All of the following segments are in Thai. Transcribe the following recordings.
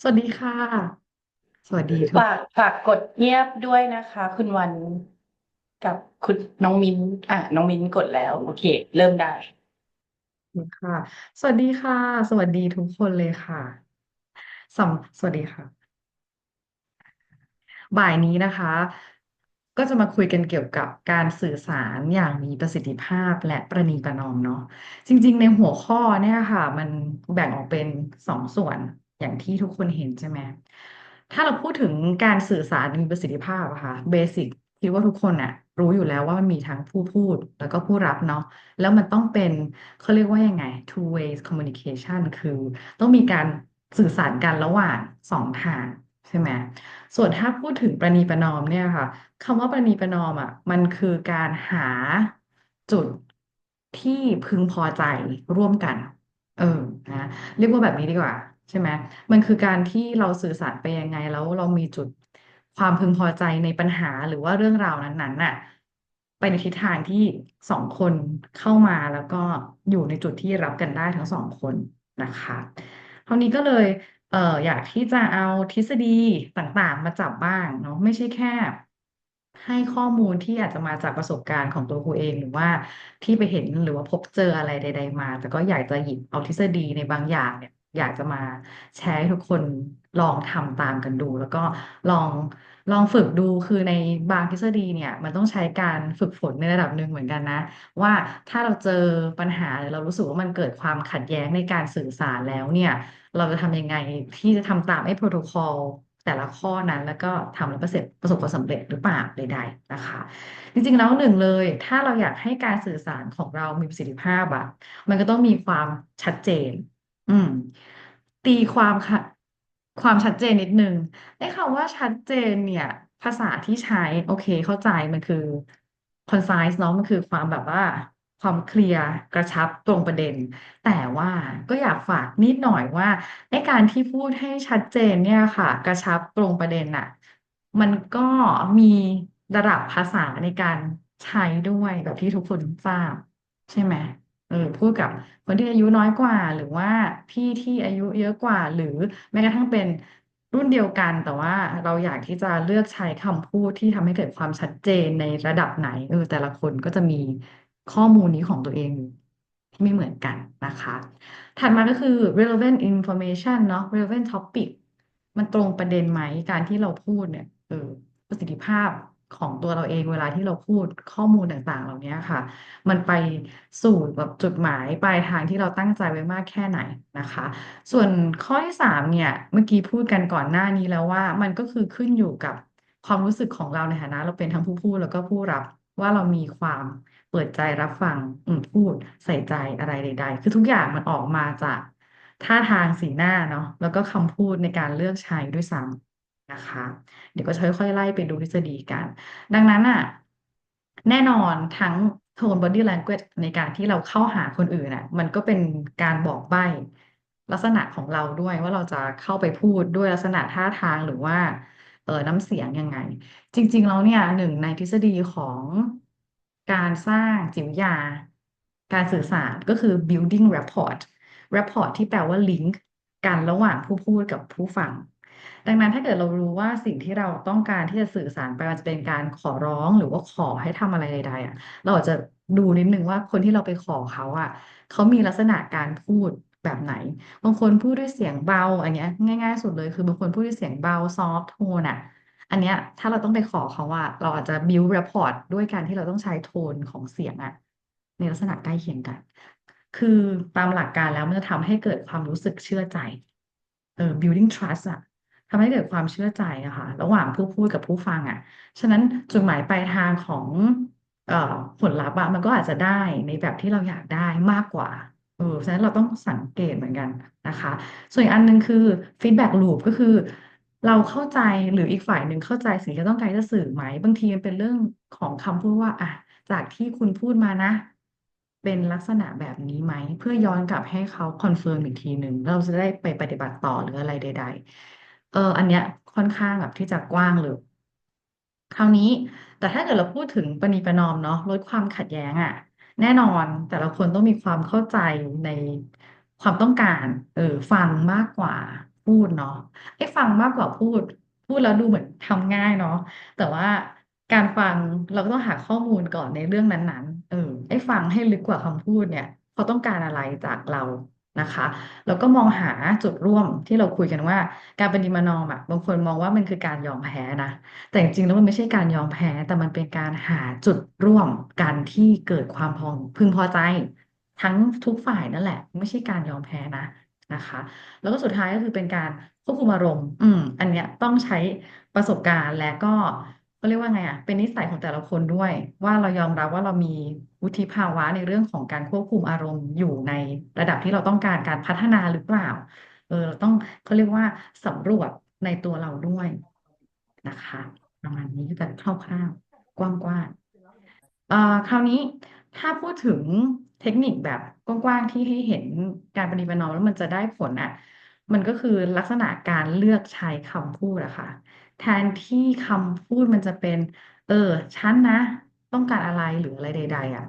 สวัสดีค่ะ สวัสดีทุกฝากฝากกดเงียบด้วยนะคะ คุณวันกับคุณน้องมิ้นอะน้องมิ้นกดแล้ว โอเค เริ่มได้คนค่ะ สวัสดีค่ะ สวัสดีทุกคนเลยค่ะสำสวัสดีค่ะ บ่ายนี้นะคะ ก็จะมาคุยกันเกี่ยวกับการสื่อสารอย่างมีประสิทธิภาพและประนีประนอมเนาะจริง ๆ ในหัวข้อเนี่ยค่ะ มันแบ่งออกเป็นสองส่วน อย่างที่ทุกคนเห็นใช่ไหมถ้าเราพูดถึงการสื่อสารมีประสิทธิภาพอะค่ะเบสิกคิดว่าทุกคนอะรู้อยู่แล้วว่ามันมีทั้งผู้พูดแล้วก็ผู้รับเนาะแล้วมันต้องเป็นเขาเรียกว่ายังไง two way communication คือต้องมีการสื่อสารกันระหว่างสองทางใช่ไหมส่วนถ้าพูดถึงประนีประนอมเนี่ยค่ะคำว่าประนีประนอมอะมันคือการหาจุดที่พึงพอใจร่วมกัน เออนะเรียกว่าแบบนี้ดีกว่า ใช่ไหมมันคือการที่เราสื่อสารไปยังไง แล้วเรามีจุดความพึงพอใจในปัญหาหรือว่าเรื่องราวนั้นๆน่ะ ไปในทิศทางที่สองคนเข้ามาแล้วก็อยู่ในจุดที่รับกันได้ทั้งสองคนนะคะคราวนี้ก็เลยเอ่ออยากที่จะเอาทฤษฎีต่างๆ มาจับบ้างเนาะไม่ใช่แค่ ให้ข้อมูลที่อาจจะมาจากประสบการณ์ของตัวครูเองหรือว่าที่ไปเห็นหรือว่าพบเจออะไรใด ๆ มา แต่ก็อยากจะหยิบเอาทฤษฎีในบางอย่างเนี่ย อยากจะมาแชร์ให้ทุกคนลองทำตามกันดู แล้วก็ลองลองฝึกดูคือในบางทฤษฎีเนี่ย มันต้องใช้การฝึกฝนในระดับหนึ่งเหมือนกันนะ ว่าถ้าเราเจอปัญหาหรือเรารู้สึกว่ามันเกิดความขัดแย้งในการสื่อสารแล้วเนี่ย เราจะทำยังไงที่จะทำตามไอ้โปรโตคอลแต่ละข้อนั้นแล้วก็ทำแล้วประสบประสบความสำเร็จหรือเปล่าใดๆนะคะ จริงๆแล้วหนึ่งเลย ถ้าเราอยากให้การสื่อสารของเรามีประสิทธิภาพอะมันก็ต้องมีความชัดเจน อืม ตีความค่ะ ความชัดเจนนิดนึงไอ้คำว่าชัดเจนเนี่ย ภาษาที่ใช้ โอเค เข้าใจมันคือ concise เนาะมันคือความแบบว่า ความเคลียร์กระชับตรงประเด็น แต่ว่าก็อยากฝากนิดหน่อยว่าไอ้การที่พูดให้ชัดเจนเนี่ยค่ะ กระชับตรงประเด็นน่ะ มันก็มีระดับภาษาในการใช้ด้วยแบบที่ทุกคนทราบ ใช่ไหม เออพูดกับคนที่อายุน้อยกว่า หรือว่าพี่ที่อายุเยอะกว่า หรือแม้กระทั่งเป็นรุ่นเดียวกัน แต่ว่าเราอยากที่จะเลือกใช้คำพูดที่ทำให้เกิดความชัดเจนในระดับไหนเออแต่ละคนก็จะมีข้อมูลนี้ของตัวเองที่ไม่เหมือนกันนะคะ ถัดมาก็คือ relevant information เนาะ relevant topic มันตรงประเด็นไหมการที่เราพูดเนี่ยเออประสิทธิภาพ ของตัวเราเองเวลาที่เราพูดข้อมูลต่าง ๆ เหล่านี้ค่ะ มันไปสู่แบบจุดหมายปลายทางที่เราตั้งใจไว้มากแค่ไหนนะคะ ส่วนข้อที่สามเนี่ยเมื่อกี้พูดกันก่อนหน้านี้แล้วว่า มันก็คือขึ้นอยู่กับความรู้สึกของเราในฐานะ เราเป็นทั้งผู้พูดแล้วก็ผู้รับว่าเรามีความเปิดใจรับฟังพูดใส่ใจอะไรใด ๆ คือทุกอย่างมันออกมาจากท่าทางสีหน้าเนาะแล้วก็คำพูดในการเลือกใช้ด้วยซ้ำ นะคะ เดี๋ยวก็จะค่อยๆไล่ไปดูทฤษฎีกัน ดังนั้นอะแน่นอนทั้งโทน body language ในการที่เราเข้าหาคนอื่นอะมันก็เป็นการบอกใบ้ลักษณะของเราด้วยว่าเราจะเข้าไปพูดด้วยลักษณะท่าทางหรือว่าเออน้ำเสียงยังไง จริง ๆ แล้วเนี่ยหนึ่งในทฤษฎีของการสร้างจิตวิทยา การสื่อสารก็คือ building rapport rapport ที่แปลว่า link กันระหว่างผู้พูดกับผู้ฟัง ดังนั้นถ้าเกิดเรารู้ว่าสิ่งที่เราต้องการที่จะสื่อสารไปมันจะเป็นการขอร้องหรือว่าขอให้ทำอะไรใดๆอะเราอาจจะดูนิดนึงว่าคนที่เราไปขอเขาอะเขามีลักษณะการพูดแบบไหน บางคนพูดด้วยเสียงเบาอันเนี้ยง่าย ๆ สุดเลยคือบางคนพูดด้วยเสียงเบาซอฟต์โทนอะอันเนี้ยถ้าเราต้องไปขอเขาว่า เราอาจจะ build rapport ด้วยการที่เราต้องใช้โทนของเสียงอะในลักษณะใกล้เคียงกัน คือตามหลักการแล้วมันจะทำให้เกิดความรู้สึกเชื่อใจเออ building trust อะ ทำให้เกิดความเชื่อใจอะค่ะระหว่างผู้พูดกับผู้ฟังอะฉะนั้นจุดหมายปลายทางของเอ่อผลลัพธ์อะมันก็อาจจะได้ในแบบที่เราอยากได้มากกว่าเออฉะนั้นเราต้องสังเกตเหมือนกันนะคะ ส่วนอีกอันหนึ่งคือ feedback loop ก็คือ เราเข้าใจหรืออีกฝ่ายหนึ่งเข้าใจสิ่งที่ต้องการจะสื่อไหมบางทีมันเป็นเรื่องของคำพูดว่าอะจากที่คุณพูดมานะ เป็นลักษณะแบบนี้ไหม เพื่อย้อนกลับให้เขาคอนเฟิร์มอีกทีหนึ่งเราจะได้ไปปฏิบัติต่อหรืออะไรใด ๆ เอออันเนี้ยค่อนข้างแบบที่จะกว้างเลย คราวนี้ แต่ถ้าเกิดเราพูดถึงประนีประนอมเนาะลดความขัดแย้งอะ แน่นอนแต่ละคนต้องมีความเข้าใจในความต้องการ เออฟังมากกว่าพูดเนาะไอ้ฟังมากกว่าพูด พูดแล้วดูเหมือนทำง่ายเนาะแต่ว่าการฟังเราก็ต้องหาข้อมูลก่อนในเรื่องนั้นๆ เออไอ้ฟังให้ลึกกว่าคำพูดเนี่ยเขาต้องการอะไรจากเรา นะคะ แล้วก็มองหาจุดร่วมที่เราคุยกันว่า การปฏิมานอมอะบางคนมองว่ามันคือการยอมแพ้นะ แต่จริงๆแล้วมันไม่ใช่การยอมแพ้ แต่มันเป็นการหาจุดร่วมกันที่เกิดความพอพึงพอใจ ทั้งทุกฝ่ายนั่นแหละ ไม่ใช่การยอมแพ้นะนะคะ แล้วก็สุดท้ายก็คือเป็นการควบคุมอารมณ์ อืม อันเนี้ยต้องใช้ประสบการณ์และก็ เรียกว่าไงอะ เป็นนิสัยของแต่ละคนด้วย ว่าเรายอมรับว่าเรามีวุฒิภาวะในเรื่องของการควบคุมอารมณ์อยู่ในระดับที่เราต้องการการพัฒนาหรือเปล่า เออเราต้องเขาเรียกว่าสำรวจในตัวเราด้วยนะคะ ประมาณนี้แต่คร่าวๆกว้างๆเอ่อคราวนี้ถ้าพูดถึงเทคนิคแบบกว้างๆที่ให้เห็นการประนีประนอมแล้วมันจะได้ผลอะ มันก็คือลักษณะการเลือกใช้คำพูดอะค่ะ แทนที่คำพูดมันจะเป็น เออ ฉันนะ ต้องการอะไรหรืออะไรใด ๆ อะ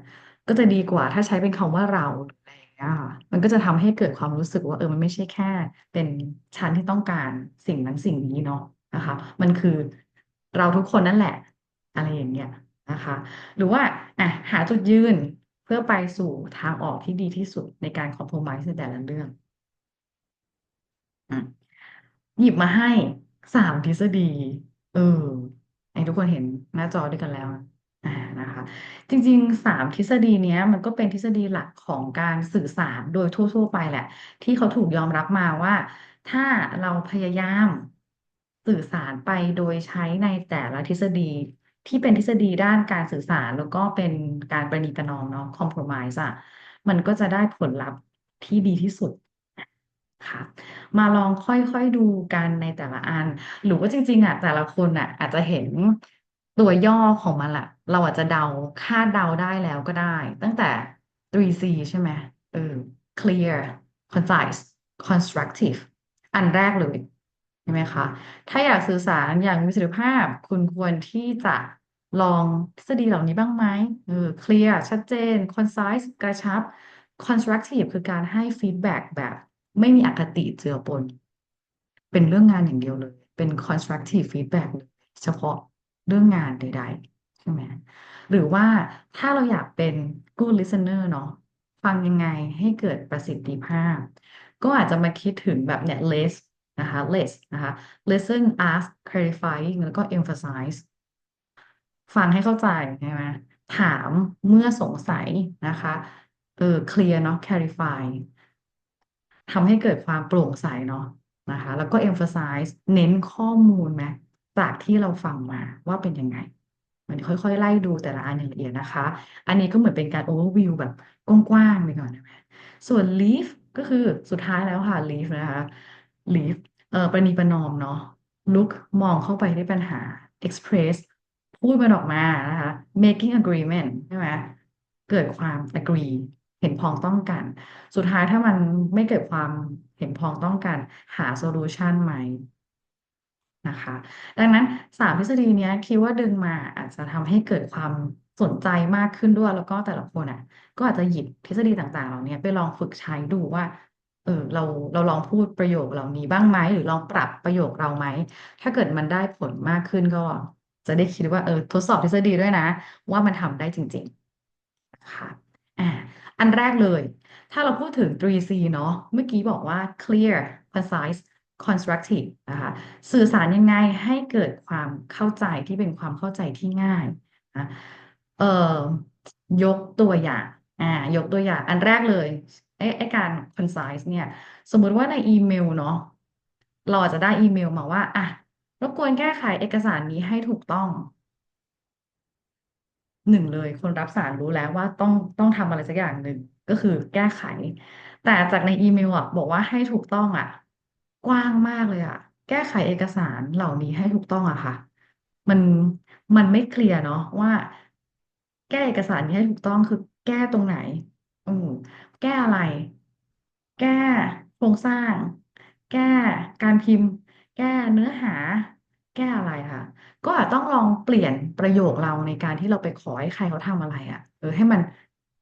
ก็จะดีกว่าถ้าใช้เป็นคำว่าเราหรืออะไรอย่างเงี้ยค่ะมันก็จะทำให้เกิดความรู้สึกว่า เออมันไม่ใช่แค่ เป็นฉันที่ต้องการสิ่งนั้นสิ่งนี้เนาะนะคะ มันคือเราทุกคนนั่นแหละ อะไรอย่างเงี้ยนะคะ หรือว่าอะหาจุดยืนเพื่อไปสู่ทางออกที่ดีที่สุดในการคอมโพรไมซ์ในแต่ละเรื่อง อืมหยิบมาให้ สามทฤษฎี เออไอ้ทุกคนเห็นหน้าจอด้วยกันแล้วนะอ่านะคะ จริงๆสามทฤษฎีเนี้ย มันก็เป็นทฤษฎีหลักของการสื่อสารโดยทั่ว ๆ ไปแหละ ที่เขาถูกยอมรับมาว่า ถ้าเราพยายามสื่อสารไปโดยใช้ในแต่ละทฤษฎีที่เป็นทฤษฎีด้านการสื่อสารแล้วก็เป็นการประนีประนอมเนาะคอม p r o m i s e อะมันก็จะได้ผลลัพธ์ที่ดีที่สุด คะมาลองค่อยๆดูกันในแต่ละอัน หรือว่าจริง ๆอะแต่ละคนอะอาจจะเห็นตัวย่อของมันละเราอาจจะเดาคาดเดาได้แล้วก็ได้ ตั้งแต่ 3C ใช่ไหมเออ clear concise constructive อันแรกเลยใช่ไหมคะ ถ้าอยากสื่อสารอย่างมีประสิทธิภาพ คุณควรที่จะลองทฤษฎีเหล่านี้บ้างไหมเออ clear ชัดเจน concise กระชับ constructive คือการให้ feedback แบบ ไม่มีอคติเจือปน เป็นเรื่องงานอย่างเดียวเลย เป็น constructive feedback เฉพาะเรื่องงานใดๆ ใช่ไหมหรือว่าถ้าเราอยากเป็น good listener เนาะฟังยังไงให้เกิดประสิทธิภาพ ก็อาจจะมาคิดถึงแบบเนี่ย less นะคะ less นะคะ listen ask clarifying แล้วก็ emphasize ฟังให้เข้าใจใช่ไหมถามเมื่อสงสัยนะคะ เออ clear เนาะ clarify ทำให้เกิดความโปร่งใสเนาะนะคะ แล้วก็ emphasize เน้นข้อมูลไหมจากที่เราฟังมาว่าเป็นยังไง มันค่อยๆ ไล่ดูแต่ละอันอย่างละเอียดนะคะ อันนี้ก็เหมือนเป็นการ overview แบบกว้างๆไปก่อนนะส่วน leaf ก็คือสุดท้ายแล้วค่ะ leaf นะคะ leaf เอ่อประนีประนอมเนาะ look มองเข้าไปที่ปัญหา express พูดมันออกมานะคะ making agreement ใช่ไหมเกิดความ agree เห็นพ้องต้องกัน สุดท้ายถ้ามันไม่เกิดความเห็นพ้องต้องกัน หาโซลูชันไหมนะคะ ดังนั้นสามทฤษฎีนี้คิดว่าดึงมาอาจจะทำให้เกิดความสนใจมากขึ้นด้วยแล้วก็แต่ละคนอะ ก็อาจจะหยิบทฤษฎีต่างๆ เหล่านี้ไปลองฝึกใช้ดูว่า เออเราเราลองพูดประโยคเหล่านี้บ้างไหมหรือลองปรับประโยคเราไหม ถ้าเกิดมันได้ผลมากขึ้นก็ จะได้คิดว่าเออทดสอบทฤษฎีด้วยนะ ว่ามันทำได้จริงๆนะคะอ่า อันแรกเลย ถ้าเราพูดถึง 3C เนาะเมื่อกี้บอกว่า clear concise constructive นะคะสื่อสารยังไงให้เกิดความเข้าใจที่เป็นความเข้าใจที่ง่ายนะเอ่อยกตัวอย่างอ่ายกตัวอย่างอันแรกเลยไอ้ไอ้การ concise เนี่ย สมมุติว่าในอีเมลเนาะเราจจะได้อีเมลมาว่าอะรบกวนแก้ไขเอกสารนี้ให้ถูกต้อง หนึ่งเลย คนรับสารรู้แล้วว่าต้องต้องทำอะไรสักอย่างหนึ่งก็คือแก้ไข แต่จากในอีเมลอะบอกว่าให้ถูกต้องอะ กว้างมากเลยอะ แก้ไขเอกสารเหล่านี้ให้ถูกต้องอะค่ะ มันมันไม่เคลียร์เนาะว่า แก้เอกสารนี้ให้ถูกต้องคือแก้ตรงไหนอืมแก้อะไร แก้โครงสร้าง แก้การพิมพ์ แก้เนื้อหา แก้อะไรค่ะ ก็อาจต้องลองเปลี่ยนประโยคเราในการที่เราไปขอให้ใครเขาทำอะไรอะเออให้มัน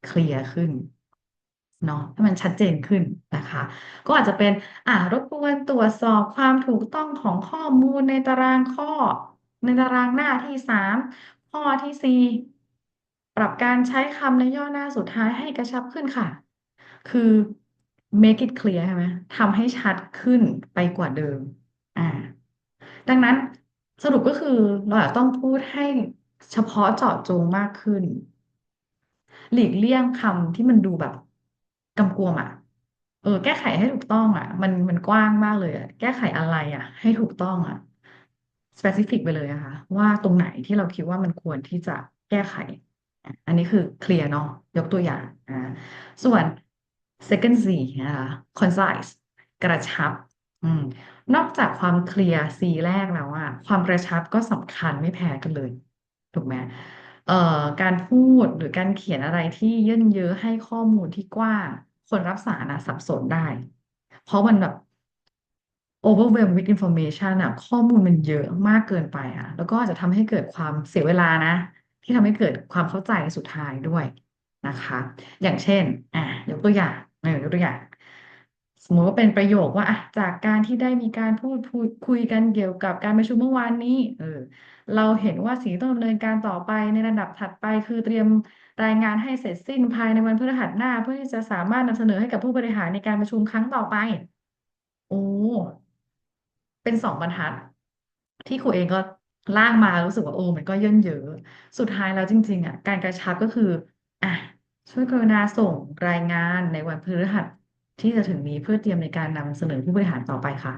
เคลียร์ขึ้นเนาะให้มันชัดเจนขึ้นนะคะ ก็อาจจะเป็น อ่ารบกวนตรวจสอบความถูกต้องของข้อมูลในตารางข้อ ในตารางหน้าที่สามข้อที่สี่ปรับการใช้คำในย่อหน้าสุดท้ายให้กระชับขึ้นค่ะ คือ make it clear ใช่ไหมทำให้ชัดขึ้นไปกว่าเดิม อ่า ดังนั้น สรุปก็คือเราอาจต้องพูดให้เฉพาะเจาะจงมากขึ้น หลีกเลี่ยงคำที่มันดูแบบกำกวมอะ เออ แก้ไขให้ถูกต้องอะ มันมันกว้างมากเลยอะ แก้ไขอะไรอะ ให้ถูกต้องอะ specific ไปเลยอะค่ะว่าตรงไหนที่เราคิดว่ามันควรที่จะแก้ไข อันนี้คือเคลียร์เนาะยกตัวอย่างอ่าส่วน second C นะคะ concise กระชับ อืม นอกจากความเคลียร์ C แรกแล้วอะความกระชับก็สำคัญไม่แพ้กันเลย ถูกไหมเอ่อ การพูดหรือการเขียนอะไรที่เยินเยอะให้ข้อมูลที่กว้าง คนรับสารนะสับสนได้ เพราะมันแบบ overwhelm with information อะข้อมูลมันเยอะมากเกินไปอะแล้วก็อาจจะทำให้เกิดความเสียเวลานะ ที่ทำให้เกิดความเข้าใจในสุดท้ายด้วยนะคะ อย่างเช่น อะยกตัวอย่างเออยกตัวอย่าง สมมติว่าเป็นประโยคว่าอะจากการที่ได้มีการพูดพูดคุยกันเกี่ยวกับการประชุมเมื่อวานนี้ เออ เราเห็นว่าสิ่งที่ต้องดำเนินการต่อไปในระดับถัดไปคือเตรียมรายงานให้เสร็จสิ้นภายในวันพฤหัสหน้า เพื่อที่จะสามารถนำเสนอให้กับผู้บริหารในการประชุมครั้งต่อไป โอ้เป็นสองบรรทัด ที่ครูเองก็ร่างมารู้สึกว่าโอ้มันก็เยินเยอะ สุดท้ายแล้วจริง ๆ อะ การกระชับก็คืออะช่วยกรุณาส่งรายงานในวันพฤหัส ที่จะถึงนี้เพื่อเตรียมในการนำเสนอผู้บริหารต่อไปค่ะ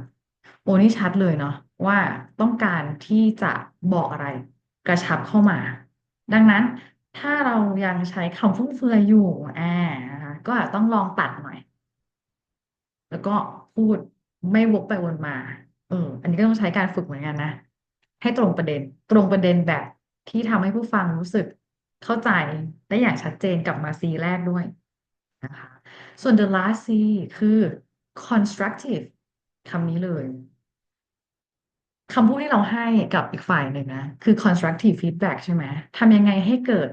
โอ้นี่ชัดเลยเนาะว่าต้องการที่จะบอกอะไรกระชับเข้ามา ดังนั้นถ้าเรายังใช้คำฟุ่มเฟือยอยู่อ่านะคะก็อาจต้องลองตัดหน่อย แล้วก็พูดไม่วกไปวนมา เออ อันนี้ก็ต้องใช้การฝึกเหมือนกันนะ ให้ตรงประเด็น ตรงประเด็นแบบที่ทำให้ผู้ฟังรู้สึกเข้าใจได้อย่างชัดเจนกลับมา C แรกด้วย นะคะ ส่วน the last C คือ constructive คำนี้เลยคำพูดที่เราให้กับอีกฝ่ายหนึ่งนะ คือ constructive feedback ใช่ไหมทำยังไงให้เกิด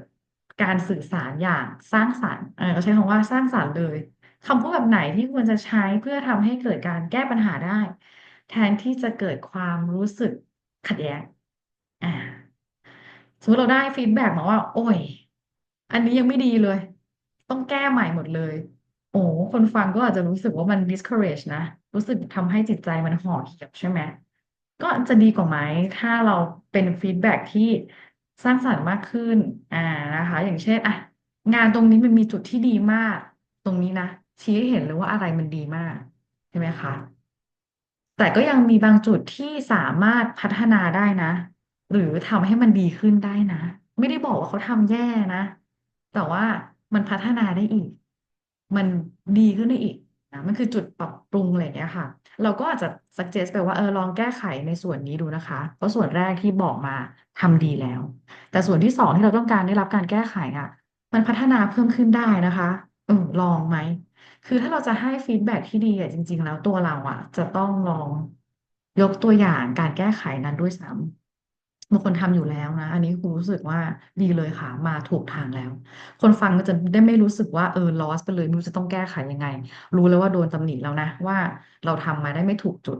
การสื่อสารอย่างสร้างสรรค์เออเราใช้คำว่าสร้างสรรค์เลยคำพูดแบบไหนที่ควรจะใช้เพื่อทำให้เกิดการแก้ปัญหาได้ แทนที่จะเกิดความรู้สึกขัดแย้งอ่าสมมติเราได้ฟีดแบ็กมาว่า โอ้ย อันนี้ยังไม่ดีเลย ต้องแก้ใหม่หมดเลย โอ้คนฟังก็อาจจะรู้สึกว่ามัน discourage นะ รู้สึกทำให้จิตใจมันห่อเหี่ยวใช่ไหมก็จะดีกว่าไหมถ้าเราเป็นฟีดแบ็กที่สร้างสรรค์มากขึ้น อ่านะคะ อย่างเช่นอะงานตรงนี้มันมีจุดที่ดีมาก ตรงนี้นะชี้ให้เห็นเลยว่าอะไรมันดีมาก ใช่ไหมคะ แต่ก็ยังมีบางจุดที่สามารถพัฒนาได้นะ หรือทำให้มันดีขึ้นได้นะ ไม่ได้บอกว่าเขาทำแย่นะ แต่ว่า มันพัฒนาได้อีก มันดีขึ้นได้อีกนะมันคือจุดปรับปรุงอะไรเงี้ยค่ะ เราก็อาจจะ suggest ไปว่าเออลองแก้ไขในส่วนนี้ดูนะคะ เพราะส่วนแรกที่บอกมาทำดีแล้ว แต่ส่วนที่สองที่เราต้องการได้รับการแก้ไขอะ มันพัฒนาเพิ่มขึ้นได้นะคะเออลองไหม คือถ้าเราจะให้ฟีดแบ็กที่ดีอะจริง ๆ แล้วตัวเราอะ จะต้องลองยกตัวอย่างการแก้ไขนั้นด้วยซ้ำ บางคนทำอยู่แล้วนะ อันนี้ครูรู้สึกว่าดีเลยค่ะ มาถูกทางแล้ว คนฟังก็จะได้ไม่รู้สึกว่าเออ lost ไปเลยไม่รู้จะต้องแก้ไขยังไง รู้แล้วว่าโดนตำหนิแล้วนะว่าเราทำมาได้ไม่ถูกจุด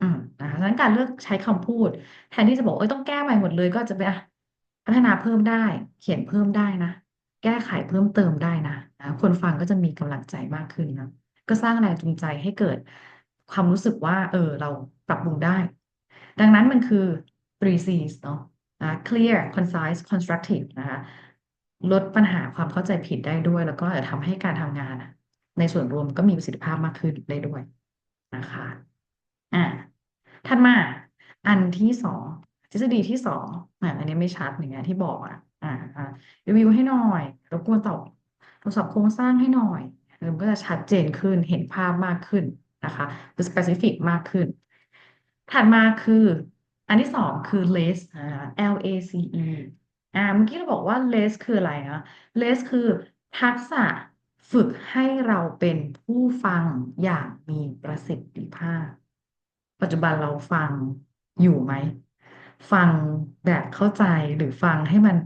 อืมนะคะฉะนั้นการเลือกใช้คำพูด แทนที่จะบอกเอ้ยต้องแก้ใหม่หมดเลย ก็จะไปอะพัฒนาเพิ่มได้ เขียนเพิ่มได้นะแก้ไขเพิ่มเติมได้นะนะคนฟังก็จะมีกำลังใจมากขึ้นนะก็สร้างแรงจูงใจให้เกิดความรู้สึกว่า เออ เราปรับปรุงได้ ดังนั้นมันคือ three C's เนาะนะ clear concise constructive นะคะลดปัญหาความเข้าใจผิดได้ด้วย แล้วก็จะทำให้การทำงาน ในส่วนรวมก็มีประสิทธิภาพมากขึ้นได้ด้วยนะคะอ่าถัดมาอันที่สองทฤษฎีที่สองอะอันนี้ไม่ชัดอย่างเงี้ยที่บอกอะอ่าอ่ารีวิวให้หน่อยรบกวนตอบทดสอบโครงสร้างให้หน่อยมันก็จะชัดเจนขึ้นเห็นภาพมากขึ้นนะคะคือ specific มากขึ้น ถัดมาคือ อันที่สองคือ LACE อ่า L A C E อ่าเมื่อกี้เราบอกว่า LACE คืออะไรอะ LACE คือทักษะฝึกให้เราเป็นผู้ฟังอย่างมีประสิทธิภาพ ปัจจุบันเราฟังอยู่ไหม ฟังแบบเข้าใจหรือฟังให้มัน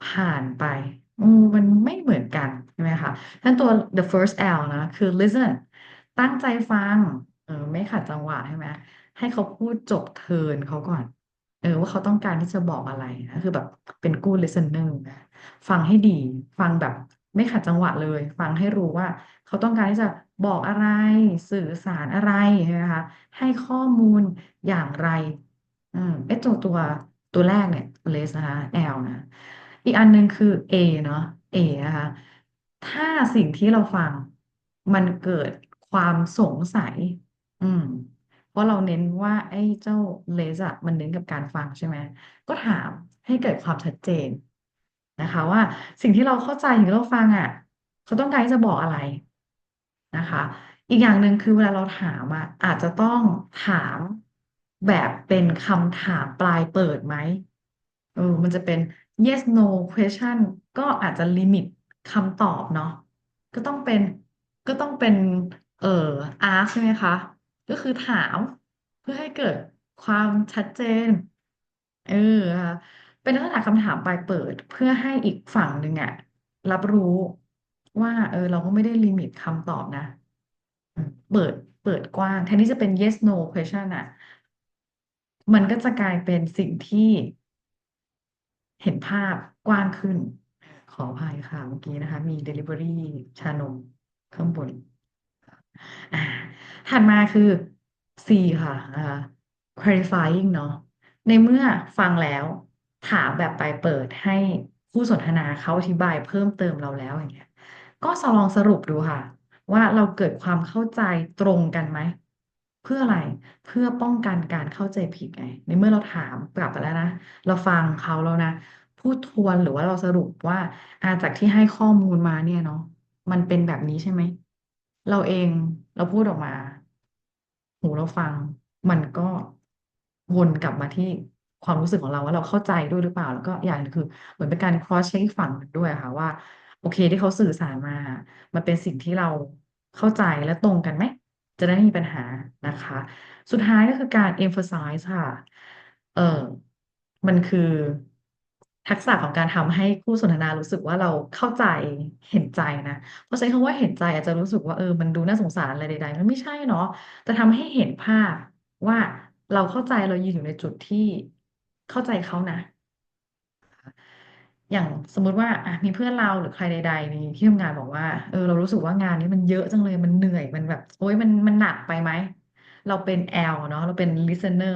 ผ่านไปอืมมันไม่เหมือนกันใช่ไหมคะท่านตัว the first L นะ คือ listen ตั้งใจฟัง เออ ไม่ขัดจังหวะใช่ไหม ให้เขาพูดจบเทิร์นเขาก่อน เออว่าเขาต้องการที่จะบอกอะไรนะคือแบบเป็น good listener นะฟังให้ดี ฟังแบบไม่ขัดจังหวะเลย ฟังให้รู้ว่าเขาต้องการที่จะบอกอะไรสื่อสารอะไรใช่ไหมคะให้ข้อมูลอย่างไรอืมไอ้ตัวตัวตัวแรกเนี่ย less นะคะ L นะ อีกอันหนึ่งคือ A เนาะ A นะคะ ถ้าสิ่งที่เราฟังมันเกิดความสงสัย อืม เพราะเราเน้นว่าไอ้เจ้าเลสอะมันเน้นกับการฟังใช่ไหมก็ถามให้เกิดความชัดเจนนะคะ ว่าสิ่งที่เราเข้าใจสิ่งที่เราฟังอะเขาต้องการที่จะบอกอะไรนะคะ อีกอย่างหนึ่งคือเวลาเราถามอะอาจจะต้องถามแบบเป็นคำถามปลายเปิดไหมเออมันจะเป็น yes no question ก็อาจจะลิมิตคำตอบเนาะก็ต้องเป็นก็ต้องเป็น เอ่อ ask ใช่ไหมคะ ก็คือถามเพื่อให้เกิดความชัดเจน เออค่ะเป็นลักษณะคำถามปลายเปิด เพื่อให้อีกฝั่งหนึ่งอะรับรู้ว่า เออ เราก็ไม่ได้ลิมิตคำตอบนะ เปิดเปิดกว้างแทนที่จะเป็น yes no question อะมันก็จะกลายเป็นสิ่งที่เห็นภาพกว้างขึ้น ขออภัยค่ะเมื่อกี้นะคะ มี Delivery ชานมข้างบน ถัดมาคือ C ค่ะนะคะ clarifying เนาะในเมื่อฟังแล้วถามแบบไปเปิดให้ผู้สนทนาเขาอธิบายเพิ่มเติมเราแล้วอย่างเงี้ย ก็ลองสรุปดูค่ะ ว่าเราเกิดความเข้าใจตรงกันไหม เพื่ออะไรเพื่อป้องกันการเข้าใจผิดไง ในเมื่อเราถามกลับไปแล้วนะ เราฟังเขาแล้วนะพูดทวนหรือว่าเราสรุปว่าอาจากที่ให้ข้อมูลมาเนี่ยเนาะมันเป็นแบบนี้ใช่ไหม เราเองเราพูดออกมา หูเราฟัง มันก็วนกลับมาที่ความรู้สึกของเราว่าเราเข้าใจด้วยหรือเปล่า แล้วก็อย่างนึงคือเหมือนเป็นการ cross check อีกฝั่งหนึ่งด้วยค่ะว่า โอเคที่เขาสื่อสารมา มันเป็นสิ่งที่เราเข้าใจและตรงกันไหม จะได้ไม่มีปัญหานะคะ สุดท้ายก็คือการ emphasize ค่ะ เออมันคือ ทักษะของการทำให้คู่สนทนารู้สึกว่าเราเข้าใจเห็นใจนะพอใช้คำว่าเห็นใจอาจจะรู้สึกว่าเออมันดูน่าสงสารอะไรใดๆมันไม่ใช่เนาะแต่ทำให้เห็นภาพว่าเราเข้าใจเรายืนอยู่ในจุดที่เข้าใจเขานะ อย่างสมมุติว่าอะมีเพื่อนเราหรือใครใด ๆ ในที่ทำงานบอกว่า เออ เรารู้สึกว่างานนี้มันเยอะจังเลยมันเหนื่อยมันแบบ โอ๊ยมันมันหนักไปไหม เราเป็น L เนาะเราเป็น listener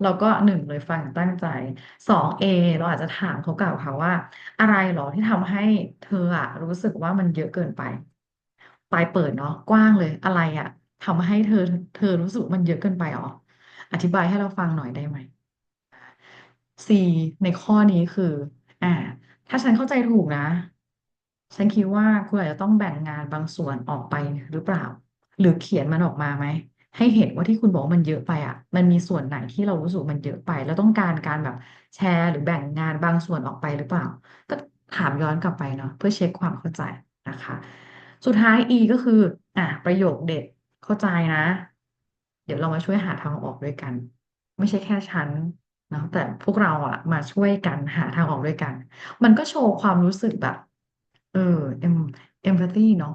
เราก็หนึ่งเลยฟังตั้งใจสองเอเราอาจจะถามเขากล่าวค่ะว่า อะไรหรอที่ทำให้เธออะรู้สึกว่ามันเยอะเกินไป ปลายเปิดเนาะกว้างเลยอะไรอะทำให้เธอเธอรู้สึกมันเยอะเกินไปอ๋ออธิบายให้เราฟังหน่อยได้ไหม C ในข้อนี้คือ อ่า ถ้าฉันเข้าใจถูกนะ ฉันคิดว่าคุณอาจจะต้องแบ่งงานบางส่วนออกไปหรือเปล่า หรือเขียนมันออกมาไหม ให้เห็นว่าที่คุณบอกว่ามันเยอะไปอะ มันมีส่วนไหนที่เรารู้สึกมันเยอะไป แล้วต้องการการแบบแชร์หรือแบ่งงานบางส่วนออกไปหรือเปล่า ก็ถามย้อนกลับไปเนาะเพื่อเช็คความเข้าใจนะคะ สุดท้าย E ก็คือ อะประโยคเด็ดเข้าใจนะ เดี๋ยวเรามาช่วยหาทางออกด้วยกัน ไม่ใช่แค่ฉันเนาะแต่พวกเราอะมาช่วยกันหาทางออกด้วยกัน มันก็โชว์ความรู้สึกแบบ เออเอ็มเอมพัตตีเนาะ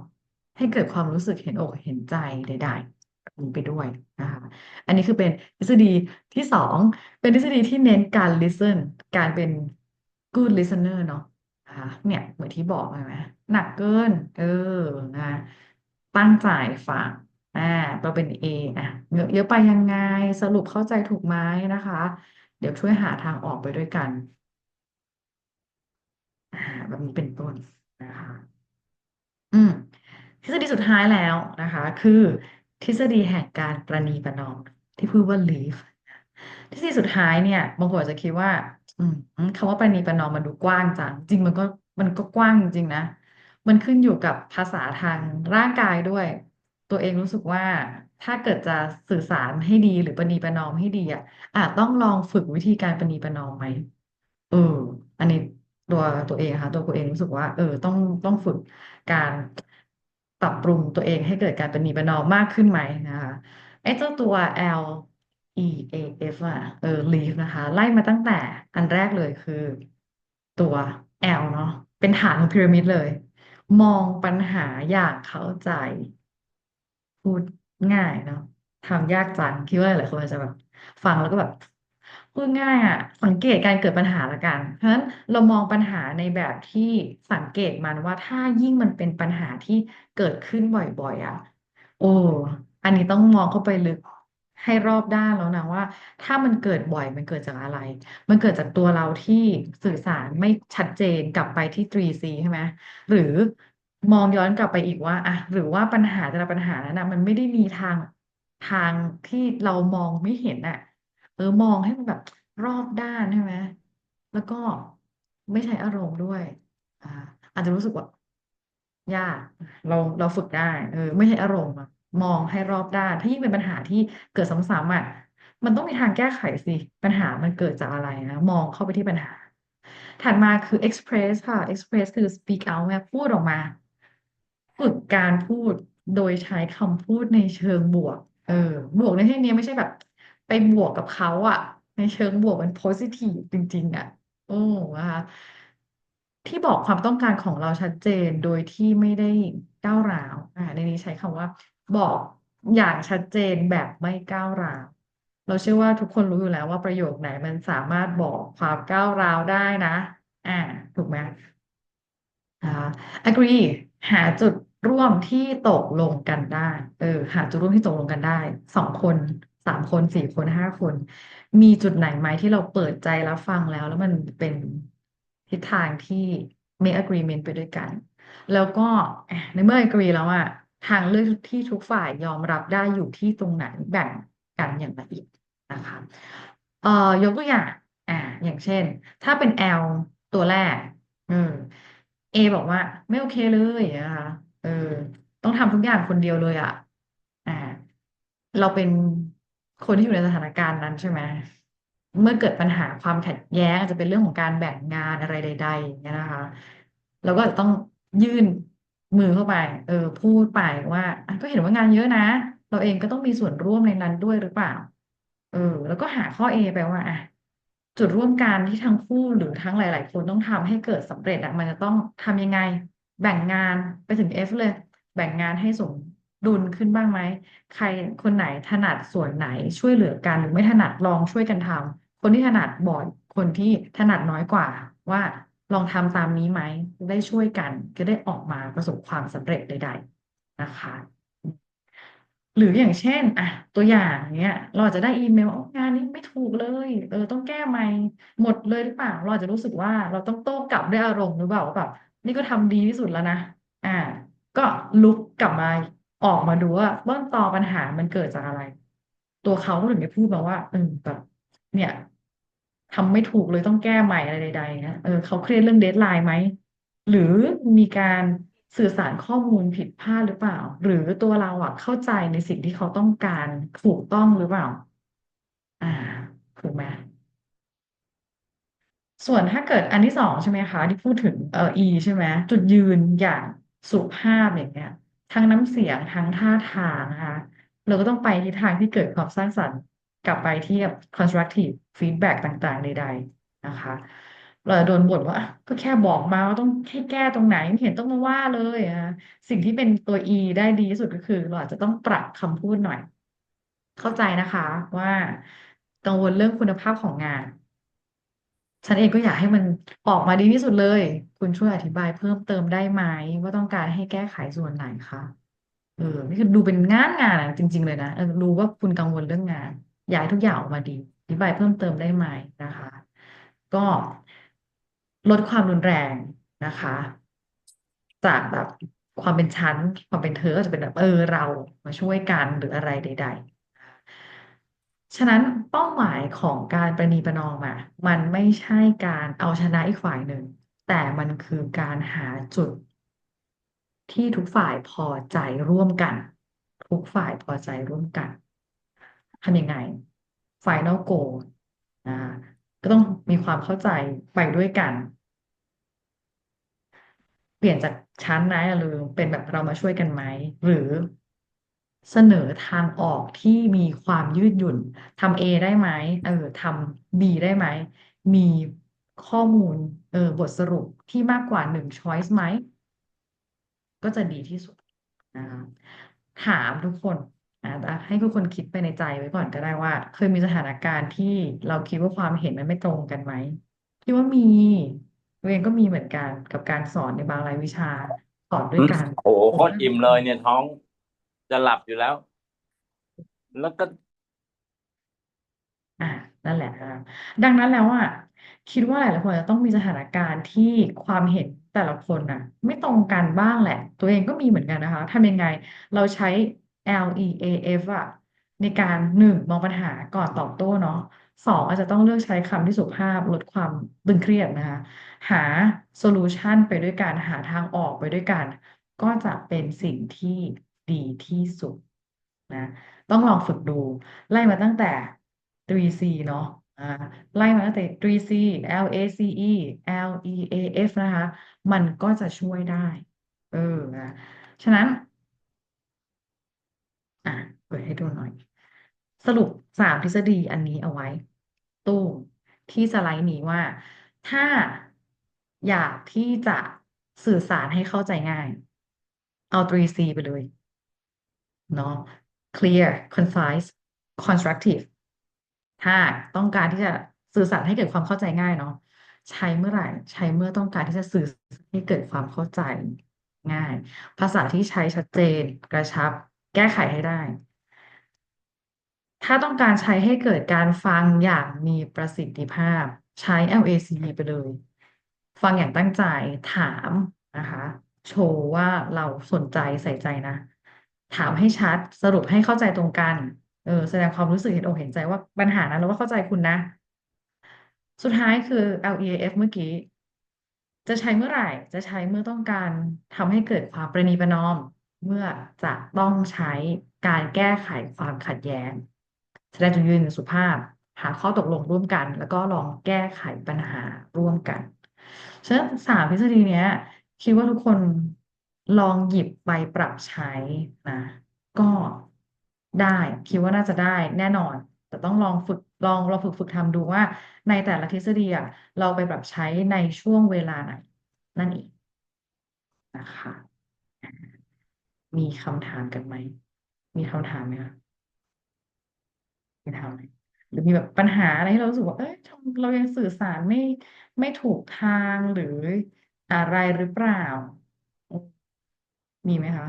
ให้เกิดความรู้สึกเห็นอกเห็นใจใดๆ นี้ไปด้วยนะคะอันนี้คือเป็นทฤษฎีที่สองเป็นทฤษฎีที่เน้นการ listen การเป็น good listener เนาะนะคะเนี่ยเหมือนที่บอกเลยไหมหนักเกิน เออนะตั้งใจฟังอ่าเราเป็น A อะเยอะเยอะไปยังไงสรุปเข้าใจถูกไหมนะคะ เดี๋ยวช่วยหาทางออกไปด้วยกันอ่าแบบนี้เป็นต้นนะคะ อืมทฤษฎีสุดท้ายแล้วนะคะ คือ ทฤษฎีแห่งการประนีประนอม ที่พูดว่า leave ทฤษฎีสุดท้ายเนี่ยบางคนอาจจะคิดว่า อืมคำว่าประนีประนอมมันดูกว้างจังจริงมันก็มันก็กว้างจริงนะ มันขึ้นอยู่กับภาษาทางร่างกายด้วย ตัวเองรู้สึกว่าถ้าเกิดจะสื่อสารให้ดีหรือประนีประนอมให้ดีอะอาจต้องลองฝึกวิธีการประนีประนอมไหมเออ อันนี้ตัวตัวเองค่ะ ตัวตัวเองรู้สึกว่า เออ ต้องต้องฝึกการ ปรับปรุงตัวเองให้เกิดการประนีประนอมมากขึ้นไหมนะคะไอ้เจ้าตัว L E A F อะเออ leaf นะคะ ไล่มาตั้งแต่อันแรกเลยคือ ตัว L เนาะเป็นฐานของพีระมิดเลย มองปัญหาอย่างเข้าใจ พูดง่ายเนาะทำยากจังคิดว่าหลายคนอาจจะแบบ ฟังแล้วก็แบบ พูดง่ายอะ สังเกตการเกิดปัญหาละกัน เพราะฉะนั้นเรามองปัญหาในแบบที่สังเกตมันว่าถ้ายิ่งมันเป็นปัญหาที่เกิดขึ้นบ่อยๆอะ โอ้อันนี้ต้องมองเข้าไปลึกให้รอบด้านแล้วนะว่า ถ้ามันเกิดบ่อยมันเกิดจากอะไร มันเกิดจากตัวเราที่สื่อสารไม่ชัดเจนกลับไปที่ 3C ใช่ไหมหรือมองย้อนกลับไปอีกว่าอะหรือว่าปัญหาแต่ละปัญหานั้นนะมันไม่ได้มีทางทางที่เรามองไม่เห็นอะ เออมองให้มันแบบรอบด้านใช่ไหมแล้วก็ไม่ใช้อารมณ์ด้วย อ่า อาจจะรู้สึกว่ายากเราเราฝึกได้ เออ ไม่ใช่อารมณ์อะมองให้รอบด้าน ถ้ายิ่งเป็นปัญหาที่เกิดซ้ำๆอะมันต้องมีทางแก้ไขสิ ปัญหามันเกิดจากอะไรนะมองเข้าไปที่ปัญหา ถัดมาคือ express ค่ะ express คือ speak out แม่พูดออกมาฝึกการพูดโดยใช้คำพูดในเชิงบวก เออ บวกในที่นี้ไม่ใช่แบบ ไปบวกกับเขาอะในเชิงบวกมัน positive จริง ๆอะโอ้นะคะที่บอกความต้องการของเราชัดเจนโดยที่ไม่ได้ก้าวร้าวอ่าในนี้ใช้คำว่า บอกอย่างชัดเจนแบบไม่ก้าวร้าวเราเชื่อว่าทุกคนรู้อยู่แล้วว่าประโยคไหนมันสามารถบอกความก้าวร้าวได้นะ อ่า ถูกไหมอ่า agree หาจุดร่วมที่ตกลงกันได้ เออ หาจุดร่วมที่ตกลงกันได้ สองคน สามคนสี่คนห้าคน มีจุดไหนไหมที่เราเปิดใจรับฟังแล้ว แล้วมันเป็นทิศทางที่ make agreement ไปด้วยกัน แล้วก็ในเมื่อ agree แล้วอะทางเลือกที่ทุกฝ่ายยอมรับได้อยู่ที่ตรงไหนแบ่งกันอย่างละเอียดนะคะเอ่อยกตัวอย่างอ่าอย่างเช่น ถ้าเป็น L ตัวแรกเออ A บอกว่าไม่โอเคเลยนะคะเออ ต้องทำทุกอย่างคนเดียวเลยอะอ่า เราเป็น คนที่อยู่ในสถานการณ์นั้นใช่ไหมเมื่อเกิดปัญหาความขัดแย้งอาจจะเป็นเรื่องของการแบ่งงานอะไรใดๆอย่างเงี้ยนะคะเราก็จะต้องยื่นมือเข้าไป เออ พูดไปว่าก็เห็นว่างานเยอะนะ เราเองก็ต้องมีส่วนร่วมในนั้นด้วยหรือเปล่า เออ แล้วก็หาข้อ A ไปว่าอะจุดร่วมกันที่ทั้งคู่หรือทั้งหลาย ๆ คนต้องทำให้เกิดสำเร็จอะมันจะต้องทำยังไง แบ่งงานไปถึง F เลย แบ่งงานให้สม ดุลขึ้นบ้างไหม ใครคนไหนถนัดส่วนไหนช่วยเหลือกันหรือไม่ถนัดลองช่วยกันทำคนที่ถนัดบอกคนที่ถนัดน้อยกว่าว่าลองทำตามนี้ไหมจะได้ช่วยกันจะได้ออกมาประสบความสำเร็จใด ๆนะคะ หรืออย่างเช่นอะตัวอย่างเนี้ย เราจะได้อีเมลว่างานนี้ไม่ถูกเลย เออต้องแก้ใหมหมดเลยหรือเปล่า เราจะรู้สึกว่าเราต้องโต้กลับด้วยอารมณ์หรือเปล่าว่าแบบนี่ก็ทำดีที่สุดแล้วนะอ่า ก็ลุกกลับมา ออกมาดูว่าต้นตอปัญหามันเกิดจากอะไร ตัวเขาถึงได้พูดมาว่าเออแบบ เนี่ยทำไม่ถูกเลยต้องแก้ใหม่อะไรใดๆนะเออเขาเครียดเรื่องเดดไลน์ไหมหรือมีการสื่อสารข้อมูลผิดพลาดหรือเปล่า หรือตัวเราอะเข้าใจในสิ่งที่เขาต้องการถูกต้องหรือเปล่า อ่าถูกไหมส่วนถ้าเกิดอันที่สองใช่ไหมคะ ที่พูดถึงเอ่อ E ใช่ไหมจุดยืนอย่างสุภาพอย่างเงี้ย ทั้งน้ำเสียงทั้งท่าทางนะคะเราก็ต้องไปทิศทางที่เกิดความสร้างสรรค์กลับไปที่แบบ constructive feedback ต่างๆ ใดๆนะคะ เราโดนบ่นว่า ก็แค่บอกมาว่าต้องให้แก้ตรงไหนไม่เห็นต้องมาว่าเลยอะสิ่งที่เป็นตัว E ได้ดีที่สุดก็คือ เราอาจจะต้องปรับคำพูดหน่อย เข้าใจนะคะว่ากังวลเรื่องคุณภาพของงาน ฉันเองก็อยากให้มันออกมาดีที่สุดเลย คุณช่วยอธิบายเพิ่มเติมได้ไหมว่าต้องการให้แก้ไขส่วนไหนคะเออนี่คือดูเป็นงานงานอะจริง ๆ เลยนะเออรู้ว่าคุณกังวลเรื่องงานอยากให้ทุกอย่างออกมาดีอธิบายเพิ่มเติมได้ไหมนะคะ ก็ลดความรุนแรงนะคะ จากแบบความเป็นชั้น ความเป็นเธอก็จะเป็นแบบเออเรามาช่วยกันหรืออะไรใด ๆฉะนั้นเป้าหมายของการประนีประนอมอะมันไม่ใช่การเอาชนะอีกฝ่ายหนึ่ง แต่มันคือการหาจุดที่ทุกฝ่ายพอใจร่วมกัน ทุกฝ่ายพอใจร่วมกันทำยังไง Final goal นะก็ต้องมีความเข้าใจไปด้วยกัน เปลี่ยนจากชั้นนายหรือเป็นแบบเรามาช่วยกันไหม หรือเสนอทางออกที่มีความยืดหยุ่นทำ A ได้ไหมเออทำ B ได้ไหม มีข้อมูล เออบทสรุปที่มากกว่าหนึ่ง choice ไหม ก็จะดีที่สุดนะคะถามทุกคนอะให้ทุกคนคิดไปในใจไว้ก่อนก็ได้ว่า เคยมีสถานการณ์ที่เราคิดว่าความเห็นมันไม่ตรงกันไหมคิดว่ามีตัวเองก็มีเหมือนกันกับการสอนในบางรายวิชาสอนด้วอืมยกันโอ้โหผมก็โคตรอิ่มเลยเนี่ยท้องจะหลับอยู่แล้ว แล้วก็ อ่านั่นแหละอะดังนั้นแล้วอะ คิดว่าหลายๆคนจะต้องมีสถานการณ์ที่ความเห็นแต่ละคนน่ะ ไม่ตรงกันบ้างแหละ ตัวเองก็มีเหมือนกันนะคะทำยังไงเราใช้ LEAF อะในการหนึ่งมองปัญหาก่อนตอบโต้เนาะสองอาจจะต้องเลือกใช้คำที่สุภาพลดความตึงเครียดนะคะหาโซลูชันไปด้วยกันหาทางออกไปด้วยกัน ก็จะเป็นสิ่งที่ดีที่สุดนะต้องลองฝึกดูไล่มาตั้งแต่ 3C เนาะ ไล่มาตั้งแต่ 3C LACE LEAF นะคะ มันก็จะช่วยได้ เออฉะนั้น อะเปิดให้ดูหน่อย สรุปสามทฤษฎีอันนี้เอาไว้ตู้ที่สไลด์นี้ว่า ถ้าอยากที่จะสื่อสารให้เข้าใจง่าย เอา 3C ไปเลยเนาะ clear concise constructive ถ้าต้องการที่จะสื่อสารให้เกิดความเข้าใจง่ายเนาะใช้เมื่อไหร่ใช้เมื่อต้องการที่จะสื่อให้เกิดความเข้าใจง่าย ภาษาที่ใช้ชัดเจนกระชับ แก้ไขให้ได้ ถ้าต้องการใช้ให้เกิดการฟังอย่างมีประสิทธิภาพ ใช้ LAC ไปเลย ฟังอย่างตั้งใจถามนะคะ โชว์ว่าเราสนใจใส่ใจนะ ถามให้ชัดสรุปให้เข้าใจตรงกัน เออแสดงความรู้สึกเห็นอกเห็นใจว่าปัญหานั้นเราว่าเข้าใจคุณนะ สุดท้ายคือ LEAF เมื่อกี้ จะใช้เมื่อไหร่ จะใช้เมื่อต้องการทำให้เกิดความประนีประนอม เมื่อจะต้องใช้การแก้ไขความขัดแย้งแสดงจุดยืนสุภาพ หาข้อตกลงร่วมกัน แล้วก็ลองแก้ไขปัญหาร่วมกันฉะนั้นสามทฤษฎีเนี้ย คิดว่าทุกคนลองหยิบไปปรับใช้นะ ก็ ได้ คิดว่าน่าจะได้แน่นอน แต่ต้องลองฝึกลองเราฝึกฝึกทำดูว่า ในแต่ละทฤษฎีอะเราไปปรับใช้ในช่วงเวลาไหน นั่นเองนะคะ มีคำถามกันไหม มีคำถามไหมคะมีถามไหมหรือมีแบบปัญหาอะไรที่เรารู้สึกว่า เอ้ยทำเรายังสื่อสารไม่ไม่ถูกทางหรืออะไรหรือเปล่า มีไหมคะ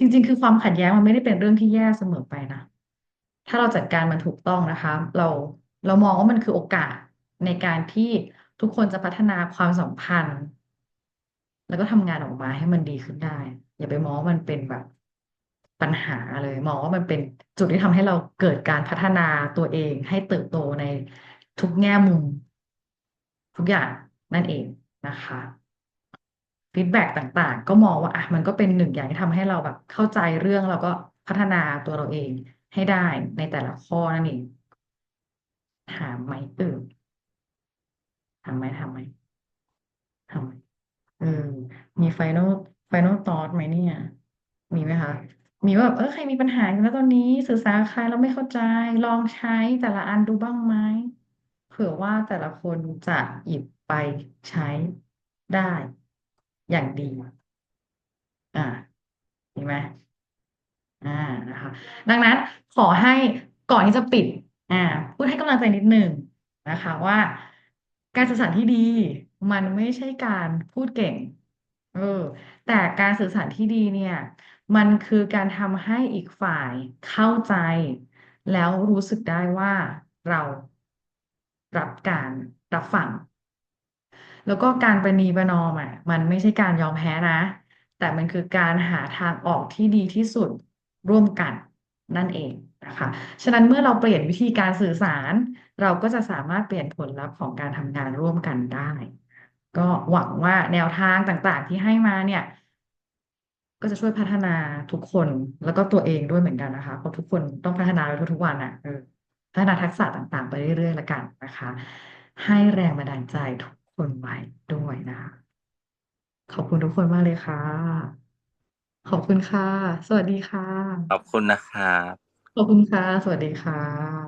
จริง ๆ คือความขัดแย้งมันไม่ได้เป็นเรื่องที่แย่เสมอไปนะ ถ้าเราจัดการมันถูกต้องนะคะ เราเรามองว่ามันคือโอกาสในการที่ทุกคนจะพัฒนาความสัมพันธ์ แล้วก็ทำงานออกมาให้มันดีขึ้นได้ อย่าไปมองว่ามันเป็นแบบปัญหาเลย มองว่ามันเป็นจุดที่ทำให้เราเกิดการพัฒนาตัวเอง ให้เติบโตในทุกแง่มุม ทุกอย่างนั่นเองนะคะ ฟีดแบ็กต่างๆ ก็มองว่าอะมันก็เป็นหนึ่งอย่างที่ทำให้เราแบบเข้าใจเรื่องแล้วก็พัฒนาตัวเราเองให้ได้ในแต่ละข้อนั่นเองถามไหมเออทำไหมทำไหมทำไหมเออ มีไฟน a ลไฟน a ลทอ t ไหมเนี่ย มีไหมคะมีว่าแบบเออใครมีปัญหาอยู่แล้วตอนนี้สื่อสารใครเราไม่เข้าใจ ลองใช้แต่ละอันดูบ้างไหมเผื่อว่าแต่ละคนจะหยิบไปใช้ได้ อย่างดี อ่าเห็นไหมอ่านะคะ ดังนั้นขอให้ก่อนที่จะปิด อ่า พูดให้กำลังใจนิดหนึ่งนะคะ ว่าการสื่อสารที่ดี มันไม่ใช่การพูดเก่ง เออ แต่การสื่อสารที่ดีเนี่ย มันคือการทำให้อีกฝ่ายเข้าใจ แล้วรู้สึกได้ว่าเรารับการรับฟัง แล้วก็การประนีประนอมอะมันไม่ใช่การยอมแพ้นะ แต่มันคือการหาทางออกที่ดีที่สุดร่วมกันนั่นเองนะคะ ฉะนั้นเมื่อเราเปลี่ยนวิธีการสื่อสาร เราก็จะสามารถเปลี่ยนผลลัพธ์ของการทำงานร่วมกันได้ ก็หวังว่าแนวทางต่างๆที่ให้มาเนี่ย ก็จะช่วยพัฒนาทุกคนแล้วก็ตัวเองด้วยเหมือนกันนะคะเพราะทุกคนต้องพัฒนาไปทุกๆวันอะพัฒนาทักษะต่างๆ ไปเรื่อยๆล้วกันนะคะ ให้แรงบันดาลใจทุก คนไว้ด้วยนะคะ ขอบคุณทุกคนมากเลยค่ะ ขอบคุณค่ะ สวัสดีค่ะ ขอบคุณนะครับ ขอบคุณค่ะ สวัสดีค่ะ